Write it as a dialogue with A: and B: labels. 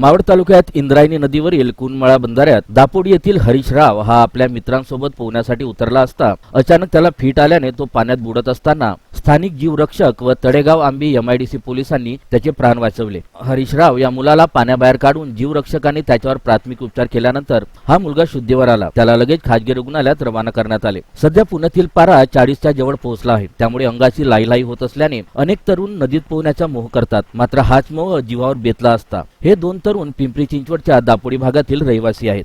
A: मावळ तालुक्यात इंद्रायणी नदीवरील कुनमळा बंधाऱ्यात दापोडी येथील हरीश राव हा आपल्या मित्रांसोबत पोहण्यासाठी उतरला असता अचानक त्याला फीट आल्याने तो पाण्यात बुडत असताना स्थानिक जीवरक्षक व तडेगाव आंबी एमआयडीसी पोलिसांनी त्याचे प्राण वाचवले. हरीश राव या मुलाला पाण्याबाहेर काढून जीवरक्षकांनी त्याच्यावर प्राथमिक उपचार केल्यानंतर हा मुलगा शुद्धीवर आला. त्याला लगेच खाजगी रुग्णालयात रवाना करण्यात आले. सध्या पुण्यातील पारा चाळीसच्या जवळ पोहोचला आहे. त्यामुळे अंगाची लाईलाई होत असल्याने अनेक तरुण नदीत पोहण्याचा मोह करतात. मात्र हाच मोह जीवावर बेतला असता. हे दोन तरुण पिंपरी चिंचवडच्या दापोडी भागातील रहिवासी आहेत.